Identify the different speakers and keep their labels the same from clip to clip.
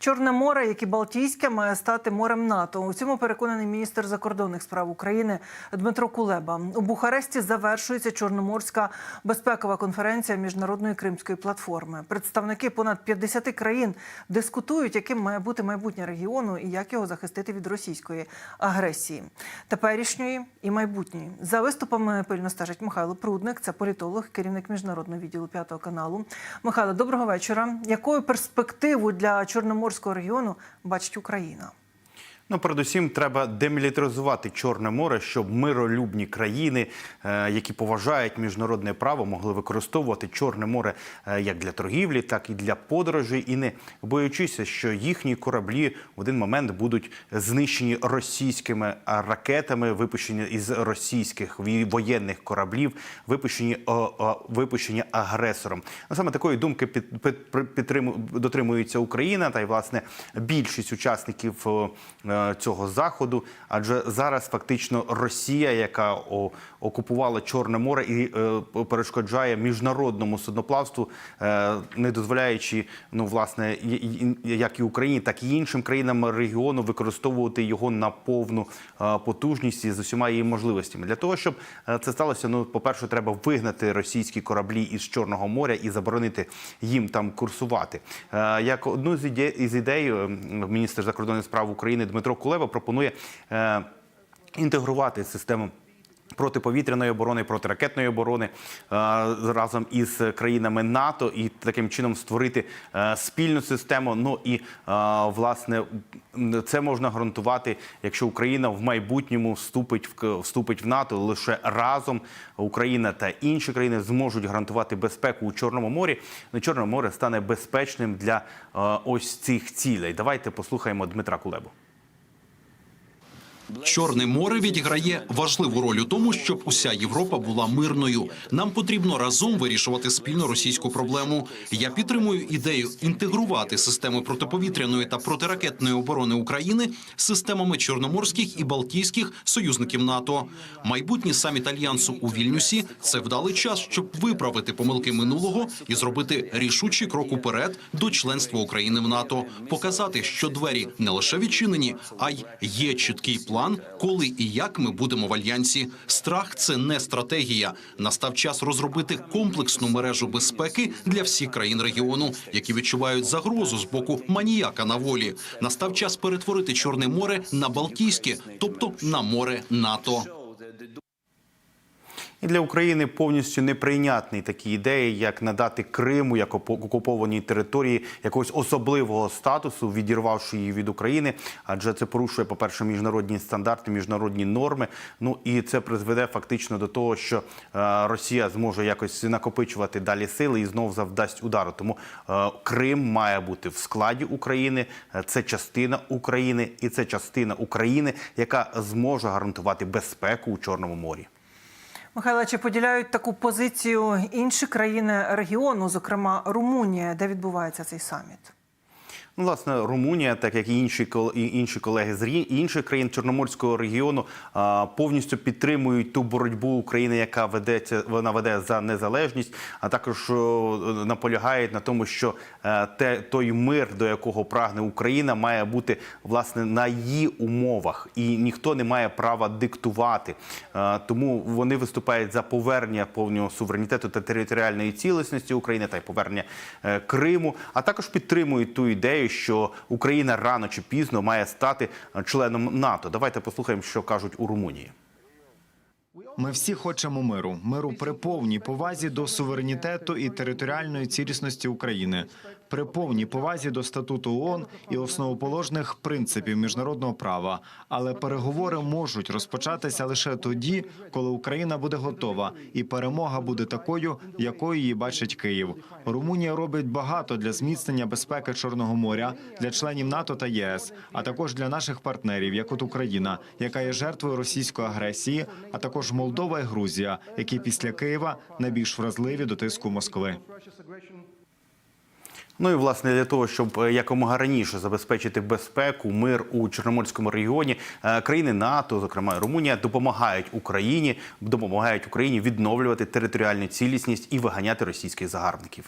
Speaker 1: Чорне море, як і Балтійське, має стати морем НАТО. У цьому переконаний міністр закордонних справ України Дмитро Кулеба. У Бухаресті завершується Чорноморська безпекова конференція міжнародної кримської платформи. Представники понад 50 країн дискутують, яким має бути майбутнє регіону і як його захистити від російської агресії, теперішньої і майбутньої. За виступами пильно стежить Михайло Прудник, це політолог, керівник міжнародного відділу п'ятого каналу. Михайло, доброго вечора. Якою перспективу для Чорноморського регіону бачить Україна?
Speaker 2: Ну, передусім, треба демілітаризувати Чорне море, щоб миролюбні країни, е, які поважають міжнародне право, могли використовувати Чорне море е, як для торгівлі, так і для подорожей, і не боючися, що їхні кораблі в один момент будуть знищені російськими ракетами, випущені із російських воєнних кораблів, випущені, випущені агресором. Ну, саме такої думки під, під, дотримується Україна, та й власне більшість учасників цього заходу. Адже зараз фактично Росія, яка окупувала Чорне море і е, перешкоджає міжнародному судноплавству, е, не дозволяючи, ну власне, як і Україні, так і іншим країнам регіону використовувати його на повну е, потужність і з усіма її можливостями. Для того щоб е, це сталося, ну по перше, треба вигнати російські кораблі із Чорного моря і заборонити їм там курсувати. Е, Як одну з ідей ідей е, міністр закордонних справ України Дмитро Кулеба пропонує е, інтегрувати систему. Протиповітряної оборони, протиракетної оборони е, разом із країнами НАТО і таким чином створити е, спільну систему. Ну і власне це можна гарантувати, якщо Україна в майбутньому вступить в вступить в НАТО. Лише разом Україна та інші країни зможуть гарантувати безпеку у Чорному морі. Ну, Чорне море стане безпечним для ось цих цілей. Давайте послухаємо Дмитра Кулебу.
Speaker 3: Чорне море відіграє важливу роль у тому, щоб уся Європа була мирною. Нам потрібно разом вирішувати спільну російську проблему. Я підтримую ідею інтегрувати системи протиповітряної та протиракетної оборони України з системами чорноморських і балтійських союзників НАТО. Майбутній саміт альянсу у Вільнюсі це вдалий час, щоб виправити помилки минулого і зробити рішучий крок уперед до членства України в НАТО, показати, що двері не лише відчинені, а й є чіткий план, коли і як ми будемо в альянсі. Страх це не стратегія. Настав час розробити комплексну мережу безпеки для всіх країн регіону, які відчувають загрозу з боку маніяка на волі. Настав час перетворити Чорне море на Балтійське, тобто на море НАТО.
Speaker 2: І для України повністю неприйнятні такі ідеї, як надати Криму як окупованій території якогось особливого статусу, відірвавши її від України, адже це порушує, по-перше, міжнародні стандарти, міжнародні норми. Ну і це призведе фактично до того, що е, Росія зможе якось накопичувати далі сили і знов завдасть удару. Тому е, Крим має бути в складі України. Е, Це частина України, і це частина України, яка зможе гарантувати безпеку у Чорному морі.
Speaker 1: Михайло, чи поділяють таку позицію інші країни регіону, зокрема Румунія, де відбувається цей саміт?
Speaker 2: Ну, власне, Румунія, так як і інші інші колеги з інших країн Чорноморського регіону, повністю підтримують ту боротьбу України, яка ведеться, вона веде за незалежність, а також наполягають на тому, що е, те той мир, до якого прагне Україна, має бути власне на її умовах, і ніхто не має права диктувати. Е, Тому вони виступають за повернення повного суверенітету та територіальної цілісності України та й повернення е, Криму, а також підтримують ту ідею, що Україна рано чи пізно має стати членом НАТО. Давайте послухаємо, що кажуть у Румунії.
Speaker 4: Ми всі хочемо миру, миру при повній повазі до суверенітету і територіальної цілісності України, при повній повазі до статуту ООН і основоположних принципів міжнародного права. Але переговори можуть розпочатися лише тоді, коли Україна буде готова, і перемога буде такою, якою її бачить Київ. Румунія робить багато для зміцнення безпеки Чорного моря для членів НАТО та ЄС, а також для наших партнерів, як от Україна, яка є жертвою російської агресії, а також Молдова і Грузія, які після Києва найбільш вразливі до тиску Москви.
Speaker 2: Ну і власне для того, щоб е, якомога раніше забезпечити безпеку, мир у Чорноморському регіоні, е, країни НАТО, зокрема Румунія, допомагають Україні, допомагають Україні відновлювати територіальну цілісність і виганяти російських загарбників.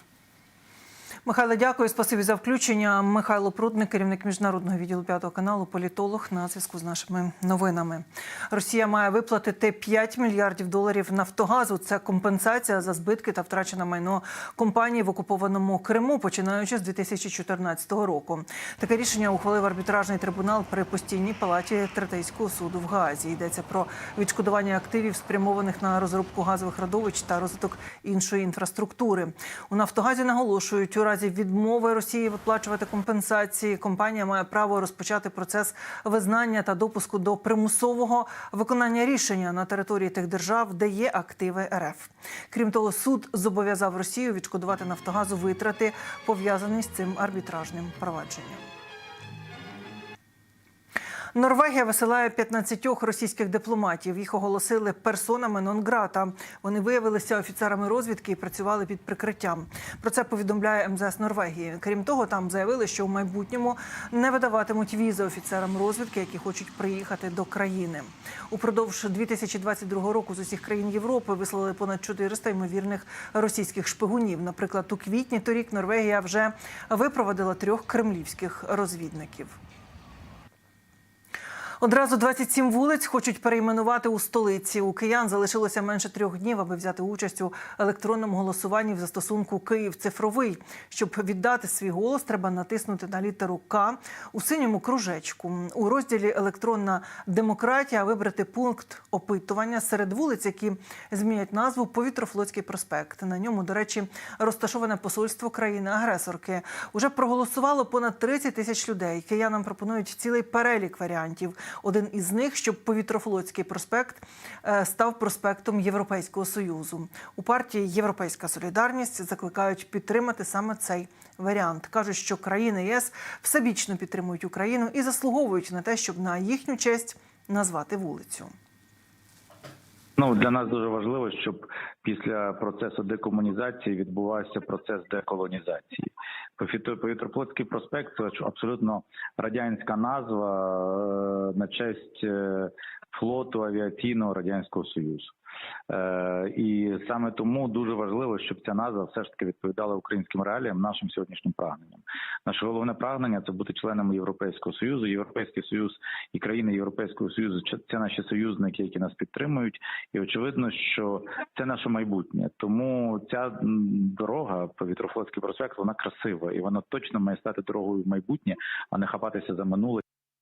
Speaker 1: Михайло, дякую. Спасибі за включення. Михайло Прудник, керівник міжнародного відділу п'ятого каналу, політолог на зв'язку з нашими новинами. Росія має виплатити 5 мільярдів доларів Нафтогазу. Це компенсація за збитки та втрачене майно компанії в окупованому Криму, починаючи з 2014 року. Таке рішення ухвалив арбітражний трибунал при постійній палаті Третейського суду в Гаазі. Йдеться про відшкодування активів, спрямованих на розробку газових родовищ та розвиток іншої інфраструктури. У Нафтогазі наголошують, разі відмови Росії виплачувати компенсації, компанія має право розпочати процес визнання та допуску до примусового виконання рішення на території тих держав, де є активи РФ. Крім того, суд зобов'язав Росію відшкодувати Нафтогазу витрати, пов'язані з цим арбітражним провадженням. Норвегія висилає 15 російських дипломатів. Їх оголосили персонами нон-грата. Вони виявилися офіцерами розвідки і працювали під прикриттям. Про це повідомляє МЗС Норвегії. Крім того, там заявили, що в майбутньому не видаватимуть візи офіцерам розвідки, які хочуть приїхати до країни. Упродовж 2022 року з усіх країн Європи вислали понад 400 ймовірних російських шпигунів. Наприклад, у квітні торік Норвегія вже випровадила трьох кремлівських розвідників. Одразу 27 вулиць хочуть перейменувати у столиці. У киян залишилося менше трьох днів, аби взяти участь у електронному голосуванні в застосунку Київ цифровий. Щоб віддати свій голос, треба натиснути на літеру К у синьому кружечку. У розділі Електронна демократія вибрати пункт опитування серед вулиць, які змінять назву Повітрофлотський проспект. На ньому, до речі, розташоване посольство країни-агресорки. Уже проголосувало понад 30 тисяч людей. Киянам пропонують цілий перелік варіантів. Один із них, щоб повітрофлотський проспект е, став проспектом Європейського союзу. У партії Європейська солідарність закликають підтримати саме цей варіант. кажуть, що країни ЄС всебічно підтримують Україну і заслуговують на те, щоб на їхню честь назвати вулицю.
Speaker 5: Ну для нас дуже важливо, щоб після процесу декомунізації відбувався процес деколонізації. Повітрофлотський проспект це абсолютно радянська назва е, на честь е, флоту авіаційного радянського союзу. Е, і саме тому дуже важливо, щоб ця назва все ж таки відповідала українським реаліям, нашим сьогоднішнім прагненням. Наше головне прагнення це бути членами Європейського союзу. Європейський союз і країни Європейського союзу це- наші союзники, які нас підтримують. І очевидно, що це наше майбутнє. Тому ця дорога повітрофлотський проспект, вона красива і вона точно має стати дорогою в майбутнє, а не хапатися за минуле.